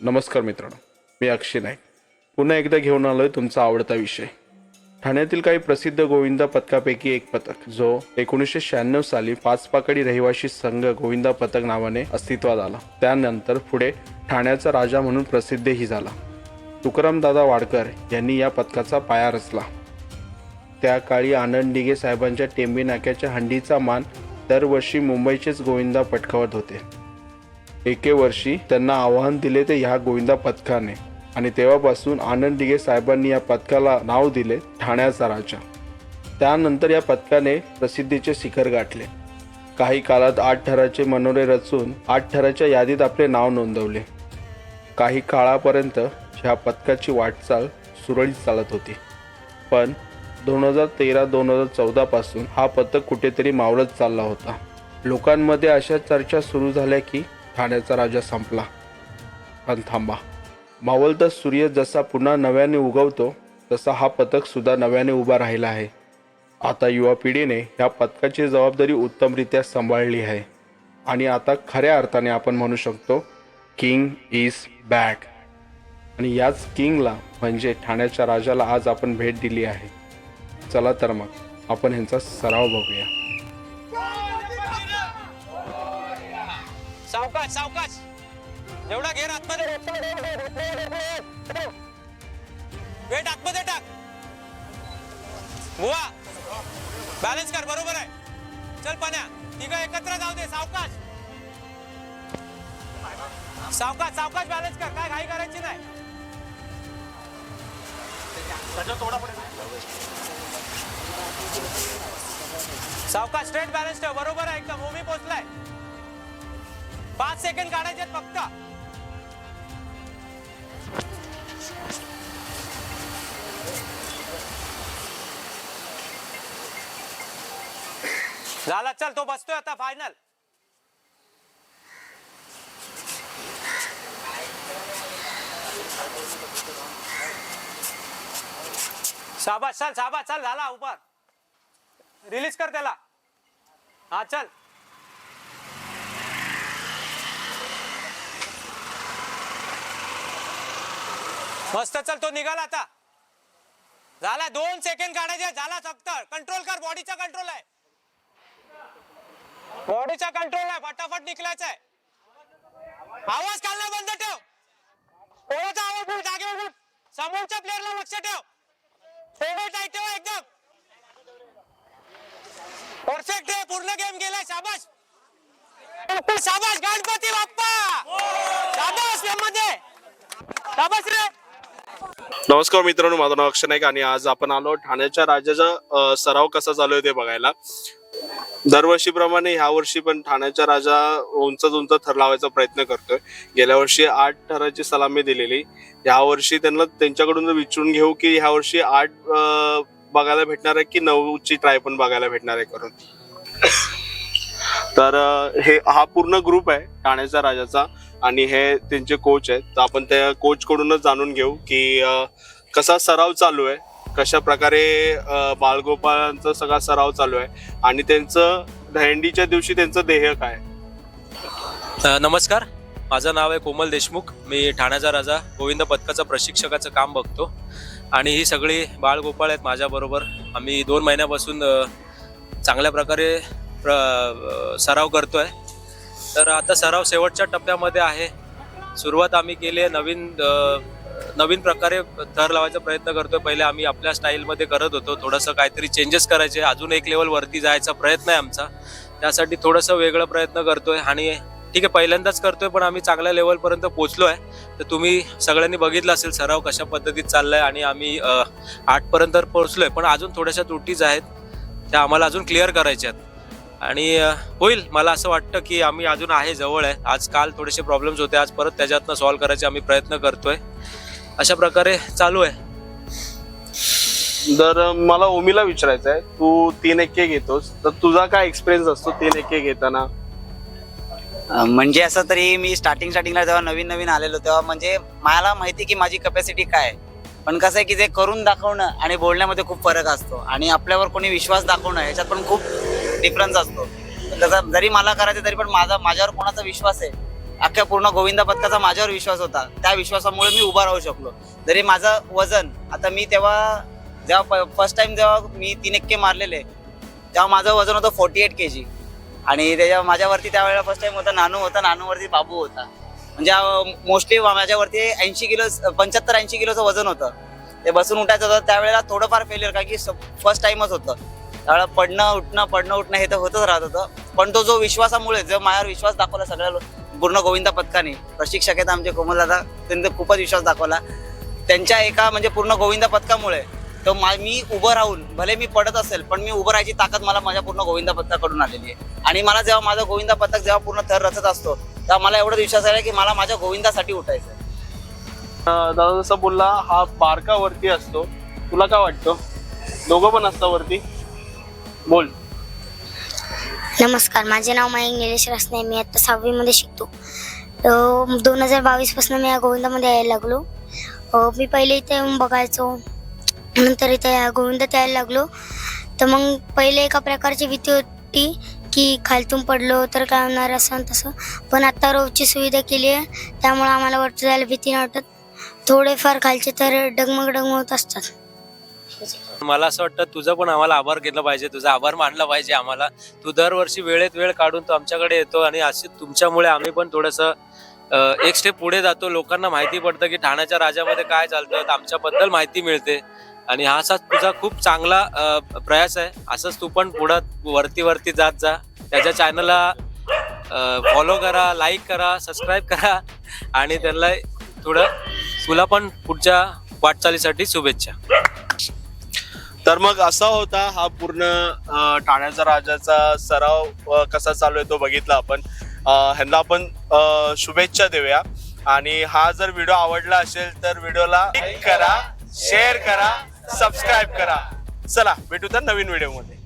नमस्कार मित्रांनो मी अक्षय नाईक. पुन्हा एकदा घेऊन आलोय तुमचा आवडता विषय. ठाण्यातील काही प्रसिद्ध गोविंदा पथकापैकी एक पथक जो एकोणीसशे शहाण्णव साली पाच पाकडी रहिवाशी संघ गोविंदा पथक नावाने अस्तित्वात आला. त्यानंतर पुढे ठाण्याचा राजा म्हणून प्रसिद्धही झाला. तुकारामदादा वाडकर यांनी या पथकाचा पाया रचला. त्या काळी आनंद डिगे साहेबांच्या टेंबी नाक्याच्या हंडीचा मान दरवर्षी मुंबईचेच गोविंदा पटकावत होते. एके वर्षी त्यांना आव्हान दिले ते ह्या गोविंदा पथकाने. आणि तेव्हापासून आनंद दिघे साहेबांनी या पथकाला नाव दिले ठाण्याचा राजा. त्यानंतर या पथकाने प्रसिद्धीचे शिखर गाठले. काही काळात आठ थराचे मनोरे रचून आठ थराच्या यादीत आपले नाव नोंदवले. काही काळापर्यंत ह्या पथकाची वाटचाल सुरळीत चालत होती. पण दोन हजार तेरा दोन हजार चौदापासून हा पथक कुठेतरी मावळत चालला होता. लोकांमध्ये अशा चर्चा सुरू झाल्या की ठाण्याचा राजा संपला. पण थांबा. मावळता सूर्य जसा पुन्हा नव्याने उगवतो तसा हा पथकसुद्धा नव्याने उभा राहिला आहे. आता युवा पिढीने ह्या पथकाची जबाबदारी उत्तमरित्या सांभाळली आहे. आणि आता खऱ्या अर्थाने आपण म्हणू शकतो किंग इज बॅक. आणि याच किंगला म्हणजे ठाण्याच्या राजाला आज आपण भेट दिली आहे. चला तर मग आपण ह्यांचा सराव बघूया. सावकाश सावकाश. एवढा घेर आतमध्ये. वेट आतमध्ये टाक. बुवा बॅलन्स कर बरोबर आहे. चल पाण्या. तिघ एकत्र जाऊ दे सावकाश. सावकाश सावकाश बॅलन्स कर. काय घाई करायची नाही. सावकाश स्ट्रेट बॅलन्स ठेव. बरोबर आहे एकदम. ओमी पोचलाय. पाच सेकंड काढायचे फक्त. झाला चल तो बसतोय आता फायनल साबा चल साबा चल झाला उपर रिलीज कर त्याला. हा चल. मस्त चल तो निघाला आता. झाला दोन सेकंड काढायचे झाला फक्त. कंट्रोल कर बॉडीचा कंट्रोल आहे. बॉडीचा कंट्रोल आहे फटाफट निघलायचा आहे. आवाज काढला बंद ठेव. कोणाचा आवाज बोल जागेवर बोल समोरच्या प्लेअरला लक्ष ठेव. थोडं टाईट ठेव एकदम. परफेक्ट आहे पूर्ण गेम गेलाय शाबाश शाबाश गणपती बाप्पा. शाबाशमध्ये शाबाश रे. नमस्कार मित्रांनो माझं नाव अक्षय नाईक आणि आज आपण आलो ठाण्याच्या राजाचा सराव कसा चालू आहे ते बघायला. दरवर्षीप्रमाणे ह्या वर्षी पण ठाण्याचा राजा उंच उंच थर लावायचा प्रयत्न करतोय. गेल्या वर्षी आठ थराची सलामी दिलेली. ह्या वर्षी त्यांना त्यांच्याकडून विचारून घेऊ की ह्या वर्षी आठ बघायला भेटणार आहे की नऊची ट्राय पण बघायला भेटणार आहे करून. तर हे हा पूर्ण ग्रुप आहे ठाण्याच्या राजाचा. आणि हे त्यांचे कोच आहेत. तर आपण त्या कोच कडूनच जाणून घेऊ की कसा सराव चालू आहे. कशा प्रकारे बाळगोपाळांचा सगळा सराव चालू आहे. आणि त्यांचं दहंडीच्या दिवशी त्यांचं ध्येय काय नमस्कार. माझं नाव आहे कोमल देशमुख. मी ठाण्याचा राजा. गोविंद पथकाचं प्रशिक्षकाचं काम बघतो. आणि ही सगळी बाळगोपाळ आहेत माझ्याबरोबर. आम्ही दोन महिन्यापासून चांगल्या प्रकारे प्र सराव करतो आहे तर आता सराव शेवटच्या टप्प्यामध्ये आहे. सुरुवात आम्ही केली आहे. नवीन नवीन प्रकारे थर लावायचा प्रयत्न करतोय. पहिले आम्ही आपल्या स्टाईलमध्ये करत होतो. थोडंसं काहीतरी चेंजेस करायचे. अजून एक लेवल वरती जायचा प्रयत्न आहे आमचा. त्यासाठी थोडंसं वेगळं प्रयत्न करतोय. आणि ठीक आहे पहिल्यांदाच करतोय पण आम्ही चांगल्या लेवलपर्यंत पोचलो आहे. तर तुम्ही सगळ्यांनी बघितलं असेल सराव कशा पद्धतीत चाललाय आणि आम्ही आठपर्यंत पोहोचलोय पण अजून थोड्याशा त्रुटीज आहेत. त्या आम्हाला अजून क्लिअर करायच्या आहेत. आणि होईल. मला असं वाटतं की आम्ही अजून आहे जवळ आहे. आज काल थोडेसे प्रॉब्लेम्स होते. आज परत त्याच्यातनं सॉल्व्ह करायचे आम्ही प्रयत्न करतोय. अशा प्रकारे चालू आहे. तर मला ओमीला विचारायचं आहे. तू तीन एक्के घेतोस. तर तुझा काय एक्सपिरियन्स असतो तीन एक्के घेताना? अं, म्हणजे असं तरी मी स्टार्टिंग स्टार्टिंगला जेव्हा नवीन नवीन आलेलो तेव्हा म्हणजे मला माहिती की माझी कपॅसिटी काय आहे. पण कसं आहे की ते करून दाखवणं आणि बोलण्यामध्ये खूप फरक असतो. आणि आपल्यावर कोणी विश्वास दाखवणं ह्याच्यात पण खूप डिफरन्स असतो. तसं जरी मला करायचं तरी पण माझा माझ्यावर कोणाचा विश्वास आहे? अख्ख्या पूर्ण गोविंदा पथकाचा माझ्यावर विश्वास होता. त्या विश्वासामुळे मी उभा राहू शकलो. जरी माझं वजन आता मी तेव्हा जेव्हा फर्स्ट टाइम जेव्हा मी तीन एक्के मारलेले तेव्हा माझं वजन होतं फोर्टी एट के जी आणि त्याच्या माझ्यावरती त्यावेळेला फर्स्ट टाइम होता नानू होता नानूवरती बाबू होता. म्हणजे मोस्टली माझ्यावरती ऐंशी किलो पंच्याहत्तर ऐंशी किलोचं वजन होतं. ते बसून उठायचं होतं. त्यावेळेला थोडंफार फेल्युअर कारण की फर्स्ट टाइमच होतं. त्यावेळेला पडणं उठणं पडणं उठणं हे तर होतच राहत होतं. पण तो जो विश्वासामुळे जो माझ्यावर विश्वास दाखवला सगळ्या पूर्ण गोविंदा पथकाने प्रशिक्षक आहेत आमचे कोमल दादा त्यांनी तर खूपच विश्वास दाखवला. त्यांच्या एका म्हणजे पूर्ण गोविंदा पथकामुळे तो मा मी उभं राहून भले मी पडत असेल पण मी उभं राहायची ताकद मला माझ्या पूर्ण गोविंदा पथकाकडून आलेली आहे. आणि मला जेव्हा माझा गोविंदा पथक जेव्हा पूर्ण थर रचत असतो तेव्हा मला एवढा विश्वास आला की मला माझ्या गोविंदासाठी उठायचं आहे. दादा जसं बोलला हा बारकावरती असतो. तुला काय वाटतं? दोघं पण असतं वरती? बोल. नमस्कार माझे नाव मयंक निलेश रसने मी आता सहावीमध्ये शिकतो. दोन हजार बावीसपासून मी या गोविंदामध्ये यायला लागलो. मी पहिले इथे येऊन बघायचो नंतर इथे या गोविंदात यायला लागलो. तर मग पहिले एका प्रकारची भीती होती की खालतून पडलो तर काय होणार असं तसं. पण आता रोजची सुविधा केली आहे त्यामुळे आम्हाला वरती जायला भीती नाही वाटत. थोडेफार खालचे तर डगमग डगमगत असतात. मला असं वाटतं तुझं पण आम्हाला आभार केलं पाहिजे. तुझा आभार मानला पाहिजे आम्हाला. तू दरवर्षी वेळेत वेळ काढून तो आमच्याकडे येतो आणि असे तुमच्यामुळे आम्ही पण थोडंसं एक स्टेप पुढे जातो. लोकांना माहिती पडतं की ठाण्याच्या राजामध्ये काय चालतं. तर आमच्याबद्दल माहिती मिळते. आणि हा असाच तुझा खूप चांगला प्रयास आहे. असंच तू पण पुढं वरती वरती जात जा. त्याच्या चॅनलला फॉलो करा लाईक करा सबस्क्राईब करा. आणि त्यांना थोडं तुला पण पुढच्या वाटचालीसाठी शुभेच्छा. तर मग असा होता हा पूर्ण ठाण्याचा राजाचा सराव कसा चालू आहे तो बघितला आपण. ह्यांना आपण शुभेच्छा देऊया. आणि हा जर व्हिडिओ आवडला असेल तर व्हिडिओला लाईक करा शेअर करा सबस्क्राईब करा. चला भेटू तर नवीन व्हिडिओमध्ये